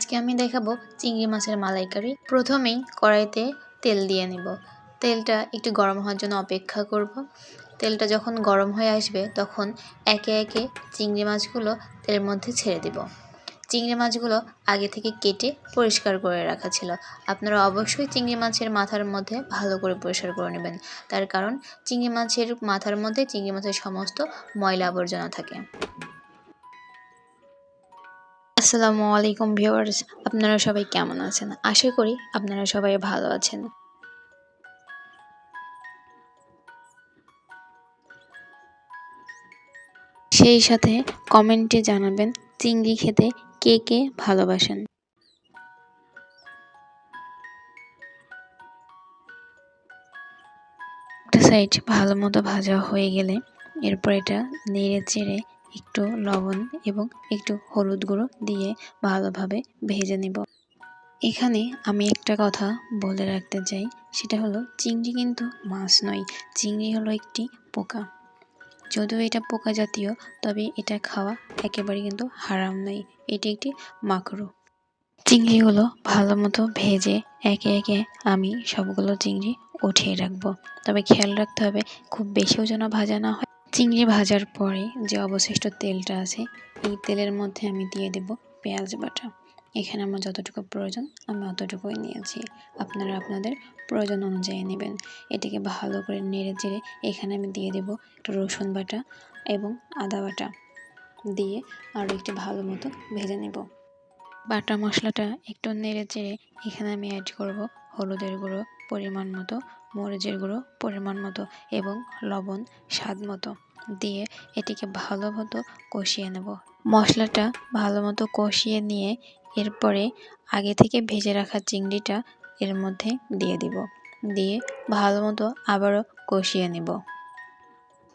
আজকে আমি দেখাবো চিংড়ি মাছের মালাইকারি। প্রথমেই কড়াইতে তেল দিয়ে নিব। তেলটা একটু গরম হওয়ার জন্য অপেক্ষা করব। তেলটা যখন গরম হয়ে আসবে, তখন একে একে চিংড়ি মাছগুলো তেলের মধ্যে ছেড়ে দিব। চিংড়ি মাছগুলো আগে থেকে কেটে পরিষ্কার করে রাখা ছিল। আপনারা অবশ্যই চিংড়ি মাছের মাথার মধ্যে ভালো করে পরিষ্কার করে নেবেন। তার কারণ, চিংড়ি মাছের মাথার মধ্যে চিংড়ি মাছের সমস্ত ময়লা আবর্জনা থাকে। আসসালামু আলাইকুম ভিউয়ার্স, আপনারা সবাই কেমন আছেন? আশা করি আপনারা সবাই ভালো আছেন। সেই সাথে কমেন্টে জানাবেন, চিংড়ি খেতে কে কে ভালোবাসেন? একটা সাইড ভালো মতো ভাজা হয়ে গেলে, এরপর এটা নেড়ে চেড়ে একটু লবণ এবং একটু হলুদ গুঁড়ো দিয়ে ভালোভাবে ভেজে নেব। এখানে আমি একটা কথা বলে রাখতে চাই, সেটা হলো চিংড়ি কিন্তু মাছ নয়, চিংড়ি হলো একটি পোকা। যদিও এটা পোকা জাতীয়, তবে এটা খাওয়া একেবারে কিন্তু হারাম নয়, এটি একটি মাকড়ো। চিংড়িগুলো ভালো মতো ভেজে একে একে আমি সবগুলো চিংড়ি উঠিয়ে রাখব, তবে খেয়াল রাখতে হবে খুব বেশিও যেন ভাজা না হয়। চিংড়ি ভাজার পরে যে অবশিষ্ট তেলটা আছে, এই তেলের মধ্যে আমি দিয়ে দেব পেঁয়াজ বাটা। এখানে আমার যতটুকু প্রয়োজন, আমি অতটুকুই নিয়েছি। আপনারা আপনাদের প্রয়োজন অনুযায়ী নেবেন। এটিকে ভালো করে নেড়ে চেড়ে এখানে আমি দিয়ে দেব একটু রসুন বাটা এবং আদা বাটা। দিয়ে আরও একটু ভালো মতো ভেজে নেব। বাটা মশলাটা একটু নেড়ে চেড়ে এখানে আমি অ্যাড করব হলুদের গুঁড়ো পরিমাণ মতো, মরিচের গুঁড়ো পরিমাণ মতো এবং লবণ স্বাদ মতো। দিয়ে এটিকে ভালো মতো কষিয়ে নেব। মশলাটা ভালো মতো কষিয়ে নিয়ে এরপরে আগে থেকে ভেজে রাখা চিংড়িটা এর মধ্যে দিয়ে দিব। দিয়ে ভালো মতো আবারও কষিয়ে নেব।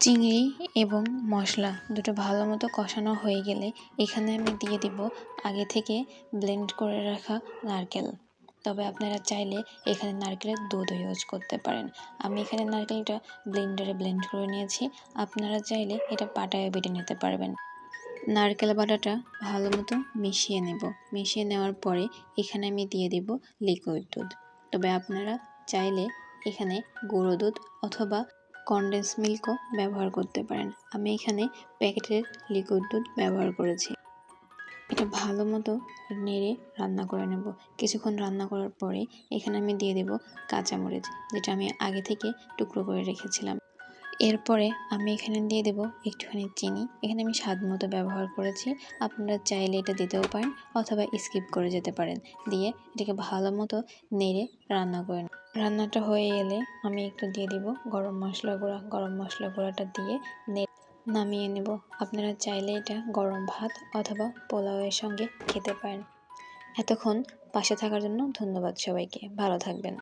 চিংড়ি এবং মশলা দুটো ভালো মতো কষানো হয়ে গেলে এখানে আমি দিয়ে দিব আগে থেকে ব্লেন্ড করে রাখা নারকেল। তবে আপনারা চাইলে এখানে নারকেলের দুধও ইউজ করতে পারেন। আমি এখানে নারকেলটা ব্লেন্ডারে ব্লেন্ড করে নিয়েছি। আপনারা চাইলে এটা পাটায় বেটে নিতে পারবেন। নারকেল বাটাটা ভালো মতো মিশিয়ে নেব। মিশিয়ে নেওয়ার পরে এখানে আমি দিয়ে দেব লিকুইড দুধ। তবে আপনারা চাইলে এখানে গুঁড়ো দুধ অথবা কনডেন্স মিল্কও ব্যবহার করতে পারেন। আমি এখানে প্যাকেটের লিকুইড দুধ ব্যবহার করেছি। এটা ভালো মতো নেড়ে রান্না করে নেব। কিছুক্ষণ রান্না করার পরে এখানে আমি দিয়ে দেব কাঁচামরিচ, যেটা আমি আগে থেকে টুকরো করে রেখেছিলাম। এরপরে আমি এখানে দিয়ে দেব একটুখানি চিনি। এখানে আমি স্বাদ মতো ব্যবহার করেছি। আপনারা চাইলে এটা দিতেও পারেন অথবা স্কিপ করে যেতে পারেন। দিয়ে এটাকে ভালো মতো নেড়ে রান্না করে রান্নাটা হয়ে এলে আমি একটু দিয়ে দিব গরম মশলা গুঁড়া। গরম মশলা গুঁড়াটা দিয়ে নামিয়ে নেব। আপনারা চাইলে এটা গরম ভাত অথবা পোলাওয়ের সঙ্গে খেতে পারেন। এতক্ষণ পাশে থাকার জন্য ধন্যবাদ সবাইকে। ভালো থাকবেন।